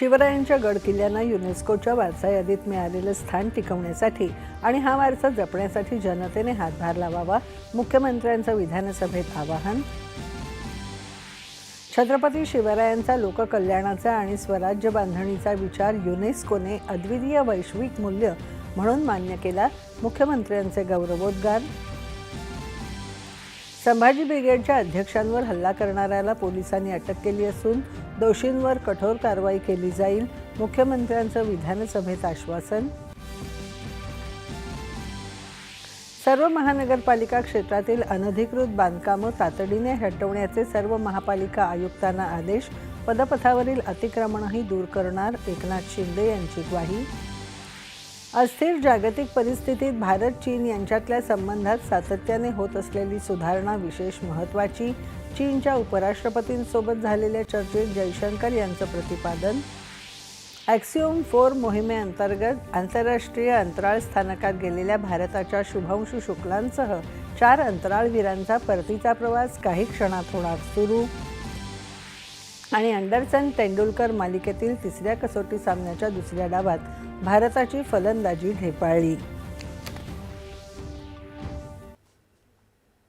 शिवरायांच्या गड किल्ल्यांना युनेस्कोच्या वारसा यादीत मिळालेलं स्थान टिकवण्यासाठी आणि हा वारसा जपण्यासाठी जनतेने हातभार लावावा मुख्यमंत्र्यांचं विधानसभेत आवाहन. छत्रपती शिवरायांचा लोककल्याणाचा आणि स्वराज्य बांधणीचा विचार युनेस्कोने अद्वितीय वैश्विक मूल्य म्हणून मान्य केला. मुख्यमंत्र्यांचे गौरवोद्गार. संभाजी ब्रिगेडच्या अध्यक्षांवर हल्ला करणाऱ्याला पोलिसांनी अटक केली असून दोषींवर कठोर कारवाई केली जाईल मुख्यमंत्र्यांचं विधानसभेत आश्वासन. सर्व महानगरपालिका क्षेत्रातील अनधिकृत बांधकामं तातडीने हटवण्याचे सर्व महापालिका आयुक्तांना आदेश पदपथावरील अतिक्रमणही दूर करणार एकनाथ शिंदे यांची ग्वाही. अस्थिर जागतिक परिस्थितीत भारत चीन यांच्यातल्या संबंधात सातत्याने होत असलेली सुधारणा विशेष महत्त्वाची. चीनच्या उपराष्ट्रपतींसोबत झालेल्या चर्चेत जयशंकर यांचं प्रतिपादन. ॲक्सिओम फोर मोहिमेअंतर्गत आंतरराष्ट्रीय अंतराळ स्थानकात गेलेल्या भारताच्या शुभांशु शुक्लांसह चार अंतराळवीरांचा परतीचा प्रवास काही क्षणात होणार सुरू. आणि अँडरसन तेंडुलकर मालिकेतील तिसऱ्या कसोटी सामन्याच्या दुसऱ्या डावात भारताची फलंदाजी ढेपाळली